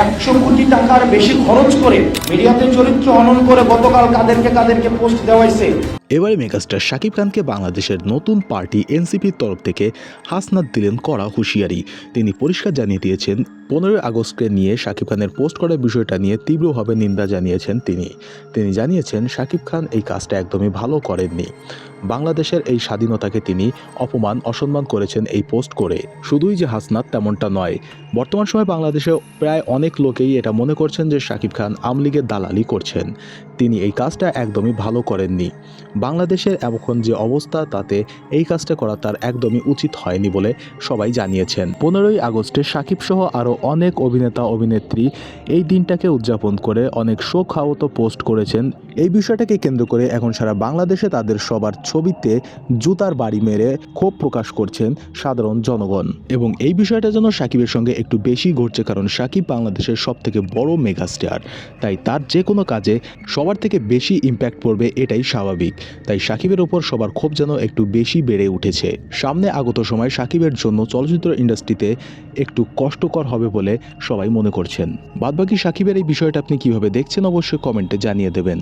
একশো কোটি টাকার বেশি খরচ করে মিডিয়াতে চরিত্র হনন করে গতকাল কাদেরকে কাদেরকে পোস্ট দেওয়া হয়েছে এবারে মেগাস্টার শাকিব খানকে বাংলাদেশের নতুন পার্টি এনসিপির তরফ থেকে হাসনাত দিলেন কড়া হুঁশিয়ারি। তিনি পরিষ্কার জানিয়ে দিয়েছেন, পনেরোই আগস্টকে নিয়ে শাকিব খানের পোস্ট করার বিষয়টা নিয়ে তীব্রভাবে নিন্দা জানিয়েছেন তিনি। তিনি জানিয়েছেন, শাকিব খান এই কাজটা একদমই ভালো করেননি। বাংলাদেশের এই স্বাধীনতাকে তিনি অপমান, অসম্মান করেছেন এই পোস্ট করে। শুধুই যে হাসনাত তেমনটা নয়, বর্তমান সময়ে বাংলাদেশে প্রায় অনেক লোকেই এটা মনে করছেন যে শাকিব খান আমলিগের দালালি করছেন। তিনি এই কাজটা একদমই ভালো করেননি। বাংলাদেশের এখন যে অবস্থা, তাতে এই কাজটা করা তার একদমই উচিত হয়নি বলে সবাই জানিয়েছেন। পনেরোই আগস্টে সাকিব সহ আরও অনেক অভিনেতা, অভিনেত্রী এই দিনটাকে উদযাপন করে অনেক শোকাহত পোস্ট করেছেন। এই বিষয়টাকে কেন্দ্র করে এখন সারা বাংলাদেশে তাদের সবার ছবিতে জুতার বাড়ি মেরে ক্ষোভ প্রকাশ করছেন সাধারণ জনগণ। এবং এই বিষয়টা যেন সাকিবের সঙ্গে একটু বেশি ঘটছে, কারণ সাকিব বাংলাদেশের সব থেকে বড় মেগাস্টার তাই তার যে কোনো কাজে সবার থেকে বেশি ইম্প্যাক্ট পড়বে এটাই স্বাভাবিক। তাই সাকিবের ওপর সবার ক্ষোভ যেন একটু বেশি বেড়ে উঠেছে। সামনে আগত সময় সাকিবের জন্য চলচ্চিত্র ইন্ডাস্ট্রিতে একটু কষ্টকর হবে বলে সবাই মনে করছেন। বাদবাকি সাকিবের এই বিষয়টা আপনি কীভাবে দেখছেন অবশ্যই কমেন্টে জানিয়ে দেবেন।